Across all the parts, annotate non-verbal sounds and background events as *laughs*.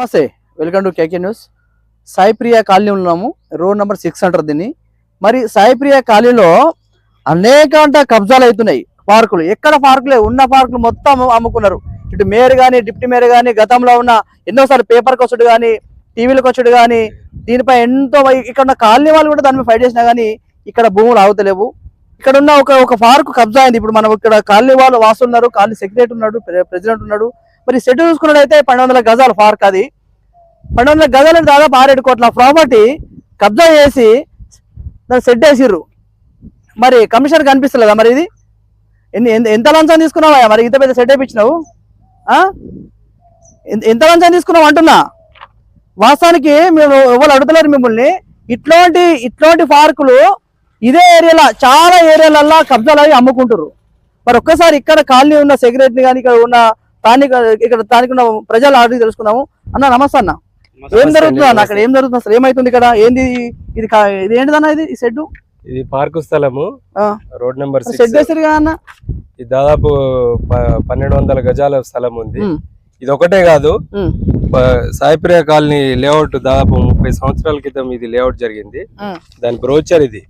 నమస్తే welcome to KK news. Saipriya colony ఉన్నాము. Road number six అంటారు దీన్ని. మరి సాయిప్రియ కాలనీలో అనేక అంట కబ్జాలు అవుతున్నాయి పార్కులు. ఎక్కడ పార్కులే? ఉన్న పార్కులు మొత్తం అమ్ముకున్నారు. ఇటు మేయర్ కానీ డిప్యూటీ మేయర్ కానీ గతంలో ఉన్న ఎన్నోసార్లు పేపర్కి వచ్చుడు కానీ టీవీలకు వచ్చుడు కానీ దీనిపై ఎంతో ఇక్కడ ఉన్న కాలనీ వాళ్ళు కూడా దాని ఫైట్ చేసినా కానీ ఇక్కడ భూములు ఆగుతలేవు. ఇక్కడ ఉన్న ఒక ఒక పార్క్ కబ్జా అయింది. ఇప్పుడు మనం ఇక్కడ కాలనీ వాళ్ళు వాసు ఉన్నారు కాలనీ సెక్రటరీ ఉన్నాడు ప్రెసిడెంట్ ఉన్నాడు. మరి సెట్ చూసుకున్నట్టయితే పన్నెండు వందల గజాల పార్క్ అది. పన్నెండు వందల గజాలు దాదాపు ఆరేడు కోట్ల ప్రాపర్టీ కబ్జా చేసి దాన్ని సెట్ వేసిర్రు మరి కమిషన్ కనిపిస్తలేదా మరి ఇది? ఎన్ని ఎంత- ఎంత లంచం తీసుకున్నావా మరి ఇంత పెద్ద సెట్ వేయించినావు ఎంత- ఎంత లంచం తీసుకున్నావు అంటున్నా? వాస్తవానికి మేము ఎవరు అడుగుతలేరు మిమ్మల్ని. ఇట్లాంటి ఇట్లాంటి పార్కులు ఇదే ఏరియాలో చాలా ఏరియాలల్లో కబ్జాలు అవి అమ్ముకుంటారు మరి ఒక్కసారి ఇక్కడ కాలనీ ఉన్న సెక్రటరీ కానీ ఇక్కడ ఉన్న స్థానిక ఇక్కడ స్థానిక ఉన్న ప్రజలు అడిగి తెలుసుకుందాము. అన్న నమస్తే అన్న. ఏం జరుగుతుంది అన్న అక్కడ? ఏం జరుగుతుంది అసలు? ఏమైతుంది ఇక్కడ? ఏంది ఇది? ఇది ఏంటిదన్న ఇది? ఈ షెడ్ ఇది పార్కు స్థలము. రోడ్ నెంబర్ షెడ్ వేసారు కదా అన్న? ఇది దాదాపు పన్నెండు వందల గజాల స్థలం ఉంది. ఇది ఒకటే కాదు. సాయిప్రియ కాలనీ లేఅవుట్ దాదాపు ముప్పై సంవత్సరాల క్రితం ఇది లేఅవుట్ జరిగింది. దాని బ్రోచర్ ఇది.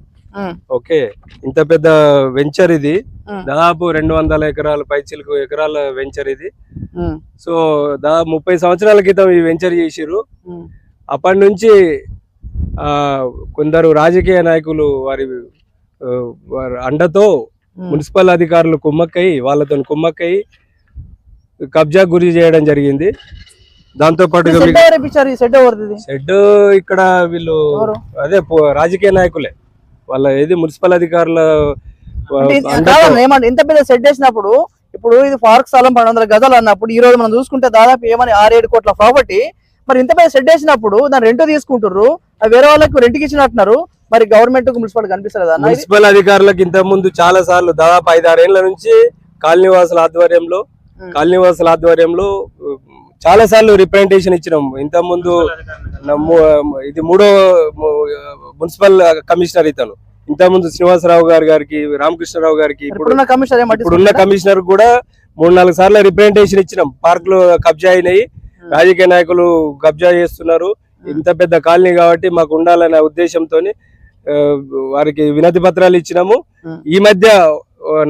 ఓకే. ఇంత పెద్ద వెంచర్ ఇది. దాదాపు రెండు వందల ఎకరాల పైచిలకు ఎకరాల వెంచర్ ఇది. సో దాదాపు ముప్పై సంవత్సరాల క్రితం ఈ వెంచర్ చేసిర్రు. ఉమ్, అప్పటి నుంచి ఆ, కొందరు రాజకీయ నాయకులు వారి అండతో. మున్సిపల్ అధికారులు కుమ్మక్కై వాళ్ళతో కుమ్మక్కై కబ్జా గురి చేయడం జరిగింది. దాంతో ఈ పాటుగా షెడ్ ఇక్కడ వీళ్ళు? అదే రాజకీయ నాయకులే. వాళ్ళ ఏది మున్సిపల్ అధికారుల ఏమంటే ఇంత పెద్ద సెట్ వేసినప్పుడు ఇప్పుడు ఇది పార్క్ స్థలం పన్నెండు వందల గజాలు అన్నప్పుడు ఈ రోజు మనం చూసుకుంటే దాదాపు ఏమని ఆరేడు కోట్ల ప్రాపర్టీ మరి ఇంత పెద్ద సెట్ వేసినప్పుడు దాని రెంట్ తీసుకుంటారు వేరే వాళ్ళకి రెంట్కి ఇచ్చినట్టున్నారు మరి గవర్నమెంట్ మున్సిపల్ కనిపిస్తలేదు? మున్సిపల్ అధికారులకు ఇంత ముందు చాలా సార్లు దాదాపు ఐదారేళ్ళ నుంచి కాలనీవాసుల ఆధ్వర్యంలో. కాలనీవాసుల ఆధ్వర్యంలో చాలా సార్లు రిప్రజెంటేషన్ ఇచ్చినాం. ఇంత ముందు ఇది మూడో మున్సిపల్ కమిషనర్ ఇతను. ఇంత ముందు శ్రీనివాసరావు గారి గారికి రామకృష్ణరావు గారికి ఇప్పుడు ఇప్పుడున్న కమిషనర్ ఇప్పుడున్న? కమిషనర్ కూడా మూడు నాలుగు సార్లు రిప్రజెంటేషన్ ఇచ్చినాం. పార్క్లో కబ్జా అయినాయి. ఉం. రాజకీయ నాయకులు కబ్జా చేస్తున్నారు. ఇంత పెద్ద కాలనీ కాబట్టి మాకు ఉండాలనే ఉద్దేశంతో వారికి వినతి పత్రాలు ఇచ్చినాము. ఉం. ఈ మధ్య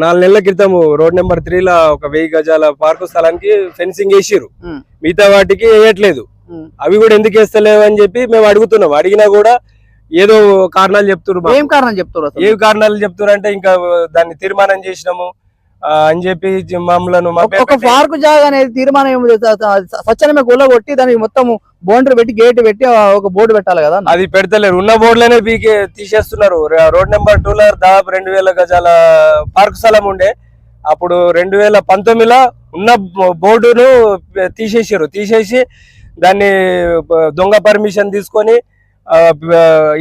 నాలుగు నెలల క్రితం రోడ్ నెంబర్ త్రీలో ఒక వెయ్యి గజాల పార్కు స్థలానికి ఫెన్సింగ్ వేసిరు. మిగతా వాటికి వేయట్లేదు. అవి కూడా ఎందుకు వేస్తలేవు అని చెప్పి మేము అడుగుతున్నాం అడిగినా కూడా ఏదో కారణాలు చెప్తున్నారు ఏం కారణం చెప్తారు అసలు? ఏ కారణాలు చెప్తున్నారు అంటే ఇంకా దాన్ని తీర్మానం చేసినాము అని చెప్పి మమ్మలను ఒక- పార్క్ జాగా అనేది తీర్మానం స్వచ్ఛనమే గుల్ల కొట్టి దానికి మొత్తం బౌండరీ పెట్టి గేట్ పెట్టి ఒక బోర్డు పెట్టాలి కదా? అది పెడతలేరు. ఉన్న బోర్డులోనే పీకే తీసేస్తున్నారు. రోడ్ నెంబర్ టూ లో దాదాపు రెండు వేల గజాల పార్క్ స్థలం ఉండే. అప్పుడు రెండు వేల పంతొమ్మిదిలో ఉన్న బోర్డును తీసేసారు తీసేసి దాన్ని దొంగ పర్మిషన్ తీసుకొని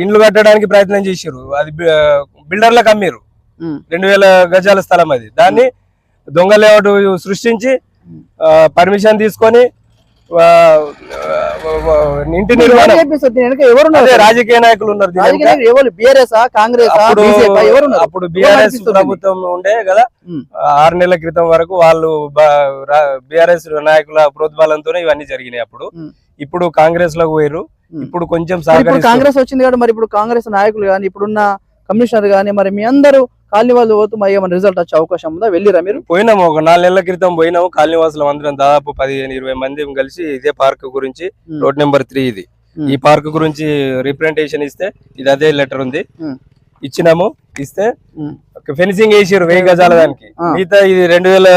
ఇండ్లు కట్టడానికి ప్రయత్నం చేసారు అది బిల్డర్లకు అమ్మారు. రెండు వేల గజాల స్థలం అది. దాన్ని దొంగ లేఅవుట్ సృష్టించి పర్మిషన్ తీసుకొని ఇంటి నిర్మాణం. రాజకీయ నాయకులు ఉన్నారు బిఆర్ఎస్ కాంగ్రెస్ అప్పుడు బిఆర్ఎస్? ప్రభుత్వం ఉండే కదా. ఆరు నెలల క్రితం వరకు వాళ్ళు బిఆర్ఎస్ నాయకుల ప్రోద్బలంతోనే ఇవన్నీ జరిగినాయి అప్పుడు. ఇప్పుడు కాంగ్రెస్లోకి పోయారు. ఇప్పుడు కొంచెం కాంగ్రెస్ వచ్చింది కదా మరి ఇప్పుడు కాంగ్రెస్ నాయకులు కానీ ఇప్పుడున్న కమిషనర్ కానీ మరి మీ అందరూ కాలనీ వాళ్ళు పోతూ మరి ఏమైనా రిజల్ట్ వచ్చే అవకాశం ఉందా? వెళ్ళిరా మీరు? పోయినాము. ఒక నాలుగు నెలల క్రితం పోయినాము. కాలనీవాసులం అందరం దాదాపు పదిహేను ఇరవై మంది కలిసి ఇదే పార్క్ గురించి. రోడ్ నెంబర్ త్రీ ఇది. ఈ పార్క్ గురించి రిప్రజెంటేషన్ ఇస్తే ఇది అదే లెటర్ ఉంది. ఇచ్చినాము. ఇస్తే. ఫెన్సింగ్ వేసారు వెయ్యి గజాల దానికి. మిగతా ఇది రెండు వేల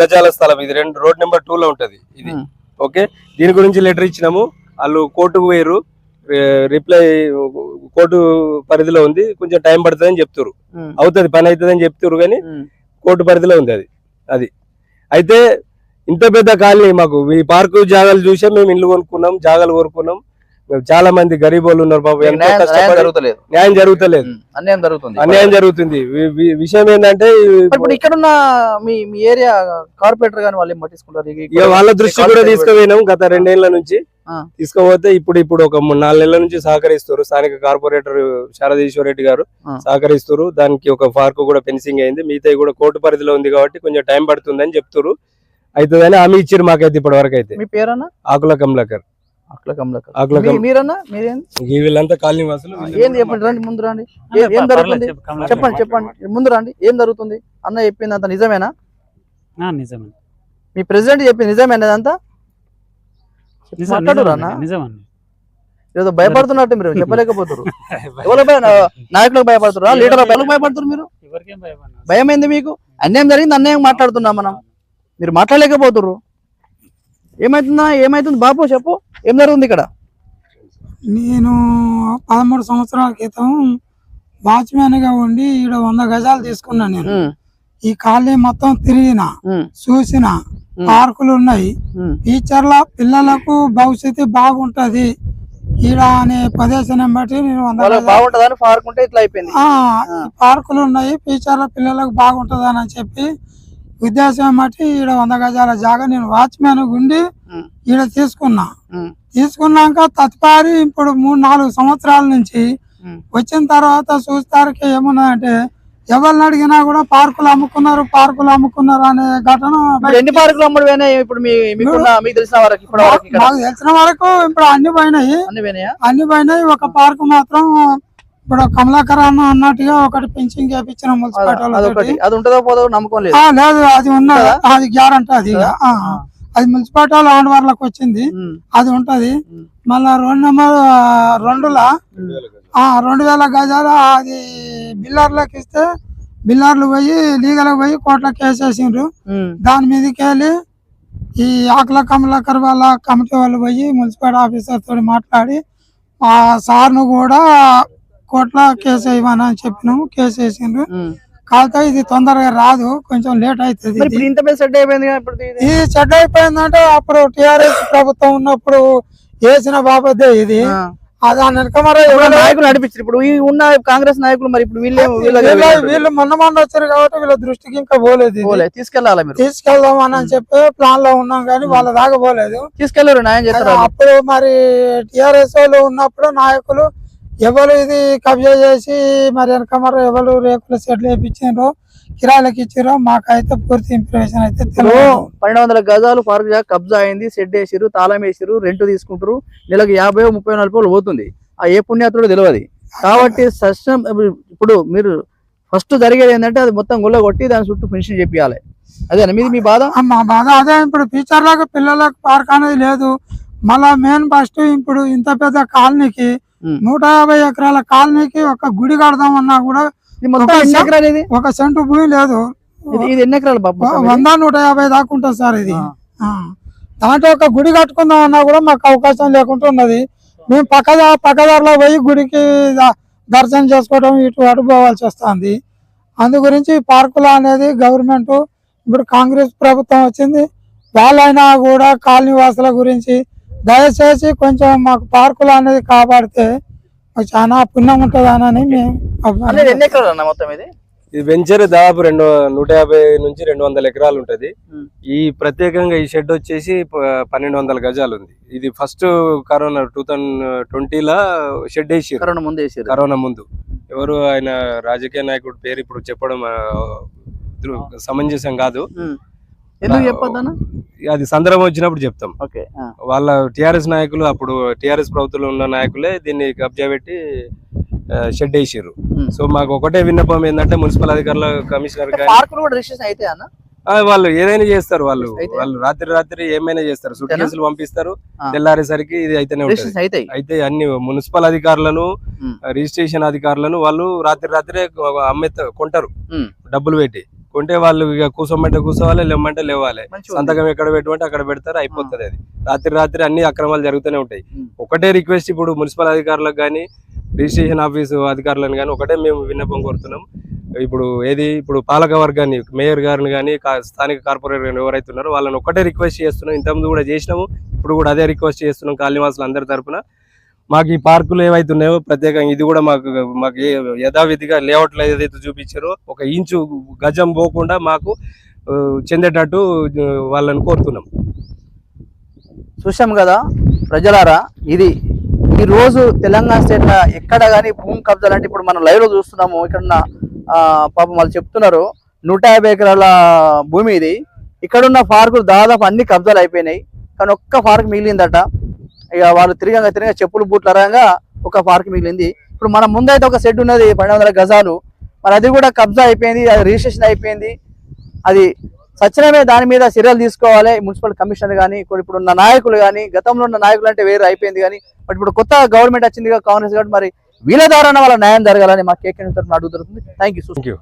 గజాల స్థలం. ఇది రెండు రోడ్ నెంబర్ టూ లో ఉంటది ఇది. ఓకే? దీని గురించి లెటర్ ఇచ్చినాము. వాళ్ళు కోర్టుకు పోయారు రిప్లై కోర్టు పరిధిలో ఉంది. కొంచెం టైం పడుతుంది అని చెప్తారు. అవుతుంది పని అవుతుంది అని చెప్తారు కానీ. కోర్టు పరిధిలో ఉంది అది. అది. అయితే ఇంత పెద్ద కాలనీ మాకు ఈ పార్కు జాగాలు చూసే మేము ఇల్లు కొనుక్కున్నాం జాగాలు కొనుక్కున్నాం. మేము చాలా మంది గరీబ్ వాళ్ళు ఉన్నారు ఎంతో న్యాయం- జరుగుతలేదు. అన్యాయం జరుగుతుంది. అన్యాయం జరుగుతుంది. విషయం ఏంటంటే ఇప్పుడు ఇక్కడున్న మీ మీ ఏరియా కార్పొరేటర్ గాని వాళ్ళు వాళ్ళ దృష్టి కూడా తీసుకుపోయినాం గత రెండేళ్ళ నుంచి. తీసుకుపోతే ఇప్పుడు ఇప్పుడు ఒక మూడు నాలుగు నెలల నుంచి సహకరిస్తారు స్థానిక కార్పొరేటర్ శారదీశ్వర్ రెడ్డి గారు. సహకరిస్తారు దానికి ఒక పార్క్ కూడా ఫెన్సింగ్ అయింది. మిగతా కూడా కోర్టు పరిధిలో ఉంది కాబట్టి కొంచెం టైం పడుతుందని చెప్తారు అవుతుందని హామీ ఇచ్చారు మాకైతే ఇప్పటి వరకు అయితే మీ పేరన్నా? ఆకుల కమలాకర్. అట్లా కమలక ఆకుల మీ- మీరన్నా? మీరేం ఈ వీళ్ళంతా కాలనీ వాసులు. ఏంది చెప్పండి రండి ముందు రండి. ఏ- ఏం జరుగుతుంది? చెప్పండి చెప్పండి. ముందు రండి. ఏం జరుగుతుంది? అన్న చెప్పింది అంత నిజమేనా నిజమే. మీ ప్రెసిడెంట్ చెప్పింది నిజమేనా అన్న నిజమండి. ఏదో భయపడుతున్నట్టు మీరు *laughs* చెప్పలేకపోతారు *laughs* ఎవరు భయ నాయకులకు భయపడుతురా లీడర్ భయపడుతున్నారు మీరు? భయం ఏంది మీకు? అన్యాయం జరిగింది అన్యాయం మాట్లాడుతున్నాం మనం. మీరు మాట్లాడలేకపోతుర్రు. ఏమైతుందా? ఏమైతుంది? బాబు చెప్పు. ఏం జరుగుతుంది ఇక్కడ? నేను పదమూడు సంవత్సరాల క్రితం వాచ్మ్యాన్గా ఉండి ఈడ వంద గజాలు తీసుకున్నాను నేను. ఈ కాలనీ మొత్తం తిరిగిన చూసిన. పార్కులు ఉన్నాయి. టీచర్ల పిల్లలకు భవిష్యత్తు బాగుంటది. ఈడ అనే ప్రదేశం బట్టి నేను పారుకుంటే ఇట్లా అయిపోయింది. పార్కులు ఉన్నాయి. టీచర్ల పిల్లలకు బాగుంటదని అని చెప్పి ఉద్దేశం బట్టి ఈడ వంద గజాల జాగా నేను వాచ్మ్యాన్ ఉండి ఉమ్, ఈడ తీసుకున్నా. తీసుకున్నాక తదుపరి ఇప్పుడు మూడు నాలుగు సంవత్సరాల నుంచి. వచ్చిన తర్వాత చూస్తారకి ఏమున్నదంటే ఎవరిని అడిగినా కూడా పార్కులు అమ్ముకున్నారు పార్కులు అమ్ముకున్నారు అనే ఘటన ఎన్ని పార్కులు అమ్ముడు ఇప్పుడు మీకు తెలిసిన వరకు మాకు తెలిసిన వరకు ఇప్పుడు అన్ని పోయినాయి. అన్ని పోయినాయా? ఒక పార్కు మాత్రం ఇప్పుడు కమలాకర్ అన్న అన్నట్టుగా ఒకటి పెంచింగ్ చేపించిన మున్సిపాలిటీ. అది ఉంటుందో పోదో నమ్మకం లేదు. అది ఉన్నది అది గ్యారంటీ అది. అది మున్సిపాలిటీ వాళ్ళ ఆండ్ వాళ్ళకి వచ్చింది అది ఉంటది. మళ్ళా రెండు నెంబర్ రెండులా రెండు వేల గజాలు అది బిల్లార్లకు ఇస్తే బిల్లార్లు పోయి లీగల్ పోయి కోర్టులో కేసు వేసిండ్రు. ఉమ్, దాని మీదకి వెళ్ళి ఈ ఆకుల కమలాకర్ వాళ్ళ కమిటీ వాళ్ళు పోయి మున్సిపల్ ఆఫీసర్ తోటి మాట్లాడి ఆ సార్ను కూడా కోర్టులో కేసు వేయమని అని చెప్పినాము కేసు వేసిండ్రు. ఉమ్. కాకపోతే ఇది తొందరగా రాదు కొంచెం లేట్ అవుతుంది ఇంత పెద్ద సెట్ అయిపోయింది ఇది? చెడ్డ అయిపోయిందంటే అప్పుడు టిఆర్ఎస్ ప్రభుత్వం ఉన్నప్పుడు వేసిన బాబద్దే ఇది. నాయకులు నడిపించారు. ఇప్పుడు ఈ ఉన్న కాంగ్రెస్ నాయకులు మరి ఇప్పుడు వీళ్ళే వీళ్ళ మొన్న మొన్న వచ్చారు కాబట్టి వీళ్ళ దృష్టికి ఇంకా పోలేదు తీసుకెళ్ళాలి మీరు? తీసుకెళ్దాం అని చెప్పి ప్లాన్లో ఉన్నాం కానీ వాళ్ళ దాకా పోలేదు. తీసుకెళ్ళారు న్యాయం చేస్తారు. అప్పుడు మరి టిఆర్ఎస్ వాళ్ళు ఉన్నప్పుడు నాయకులు ఎవరు ఇది కబ్జా చేసి మరి వెనక మరి ఎవరు రేకుల సెట్లు వేయించారో కిరాయిలకు ఇచ్చారో మాకైతే పూర్తి ఇన్ఫర్మేషన్ అయితే పన్నెండు వందల గజాలు పార్క్ జాగా కబ్జా అయింది షెడ్ వేసిరు తాళం వేసిరు రెంట్ తీసుకుంటారు నెలకు యాభై ముప్పై నలభై రూపాయలు పోతుంది. ఆ ఏ పుణ్యాత్రుడు తెలియదు. కాబట్టి సస్యం ఇప్పుడు మీరు ఫస్ట్ జరిగేది ఏంటంటే అది మొత్తం గుల్ల కొట్టి దాని చుట్టూ ఫినిషింగ్ చెప్పాలి అదేనా? మీది మీ బాధ? మా బాధ అదే. ఇప్పుడు ఫ్యూచర్ లాగా పిల్లలకు పార్క్ అనేది లేదు. మళ్ళా మెయిన్ ఫస్ట్ ఇప్పుడు ఇంత పెద్ద కాలనీకి. నూట యాభై ఎకరాల కాలనీకి ఒక గుడి కడదామన్నా కూడా ఇది ఒక సెంటు భూమి లేదు. ఇది ఎన్ని ఎకరాలు బాబు? వంద నూట యాభై దాకా ఉంటుంది సార్ ఇది. దాంట్లో ఒక గుడి కట్టుకుందాం అన్నా కూడా మాకు అవకాశం లేకుండా ఉన్నది. మేము పక్క పక్కదారిలో పోయి గుడికి దర్శనం చేసుకోవడం ఇటు అటు పోవాల్సి వస్తుంది. అందు గురించి పార్కులు అనేది గవర్నమెంట్ ఇప్పుడు కాంగ్రెస్ ప్రభుత్వం వచ్చింది. వాళ్ళైనా కూడా కాలనీ వాసుల గురించి దయచేసి కొంచెం మాకు పార్కులు అనేది కాపాడితే చాలా పుణ్యం ఉంటుందని మేము అనేది ఎన్ని ఎకరాలు అన్న మొత్తం ఇది? వెంచర్ దాదాపు రెండు నూట యాభై నుంచి రెండు వందల ఎకరాలు ఉంటది. ఈ ప్రత్యేకంగా ఈ షెడ్ వచ్చేసి పన్నెండు వందల గజాలు ఉంది. ఇది ఫస్ట్ కరోనా టూ థౌజండ్ ట్వంటీలా షెడ్ వేసారు కరోనా ముందు వేసారు కరోనా ముందు. ఎవరు ఆయన రాజకీయ నాయకుడు పేరు ఇప్పుడు చెప్పడం సమంజసం కాదు. ఎందుకు చెప్పొద్దన్న అది సందర్భం వచ్చినప్పుడు చెప్తాం ఓకే. వాళ్ళ టిఆర్ఎస్ నాయకులు అప్పుడు టిఆర్ఎస్ ప్రభుత్వంలో ఉన్న నాయకులే దీన్ని కబ్జా పెట్టి షెడ్ వేసారు. సో మాకు ఒకటే విన్నపం ఏంటంటే మున్సిపల్ అధికారుల కమిషనర్ వాళ్ళు ఏదైనా చేస్తారు వాళ్ళు? వాళ్ళు రాత్రి రాత్రి ఏమైనా చేస్తారు సూట్? కేసులు పంపిస్తారు. తెల్లారేసరికి ఇది అయితేనే ఉంటుంది అయితే అయితే అన్ని మున్సిపల్ అధికారులను. రిజిస్ట్రేషన్ అధికారులను వాళ్ళు రాత్రి రాత్రే అమ్మే కొంటారు. డబ్బులు పెట్టి కొంటే వాళ్ళు ఇక కూసోమంటే కూసోవాలి లేమంటే లేవాలి. సంతకం ఎక్కడ పెట్టుకుంటే అక్కడ పెడతారు అయిపోతుంది అది. రాత్రి రాత్రి అన్ని అక్రమాలు జరుగుతూనే ఉంటాయి. ఒకటే రిక్వెస్ట్ ఇప్పుడు మున్సిపల్ అధికారులకు కానీ రిజిస్ట్రేషన్ ఆఫీసు అధికారులను కానీ ఒకటే మేము విన్నపం కోరుతున్నాం. ఇప్పుడు ఏది ఇప్పుడు పాలక వర్గాన్ని మేయర్ గారిని కానీ స్థానిక కార్పొరేటర్ గాని ఎవరైతే ఉన్నారో వాళ్ళని ఒకటే రిక్వెస్ట్ చేస్తున్నాం. ఇంతకుముందు కూడా చేసినాము ఇప్పుడు కూడా అదే రిక్వెస్ట్ చేస్తున్నాం కాలనీవాసులు అందరి తరపున. మాకు ఈ పార్కులు ఏవైతే ఉన్నాయో ప్రత్యేకంగా ఇది కూడా మాకు మాకు యథావిధిగా లేఅవుట్లు ఏదైతే చూపించారో ఒక ఇంచు గజం పోకుండా మాకు చెందేటట్టు వాళ్ళని కోరుతున్నాం. చూసాం కదా ప్రజలారా ఇది ఈ రోజు తెలంగాణ స్టేట్ ఎక్కడ కానీ భూమి కబ్జాలు అంటే ఇప్పుడు మనం లైవ్లో చూస్తున్నాము ఇక్కడ ఉన్న, పాపం వాళ్ళు చెప్తున్నారు నూట యాభై ఎకరాల భూమి ఇది ఇక్కడున్న పార్కులు దాదాపు అన్ని కబ్జాలు అయిపోయినాయి కానీ ఒక్క పార్క్ మిగిలిందట. ఇక వాళ్ళు తిరగంగా తిరగ చెప్పులు బూట్ల రంగా ఒక పార్క్ మిగిలింది. ఇప్పుడు మన ముందైతే ఒక సెట్ ఉన్నది పన్నెండు గజాలు. మరి అది కూడా కబ్జా అయిపోయింది అది రిజిస్ట్రేషన్ అయిపోయింది. అది సత్యనమే దాని మీద చర్యలు తీసుకోవాలి. మున్సిపల్ కమిషనర్ కానీ ఇప్పుడు ఇప్పుడు ఉన్న నాయకులు కానీ గతంలో ఉన్న నాయకులు అంటే వేరే అయిపోయింది కానీ బట్ ఇప్పుడు కొత్త గవర్నమెంట్ వచ్చింది కాంగ్రెస్ గవర్నమెంట్ మరి వీళ్ళ ద్వారా వాళ్ళ న్యాయం జరగాలని మా కేకే తరఫున అడుగుతుంది థ్యాంక్ యూ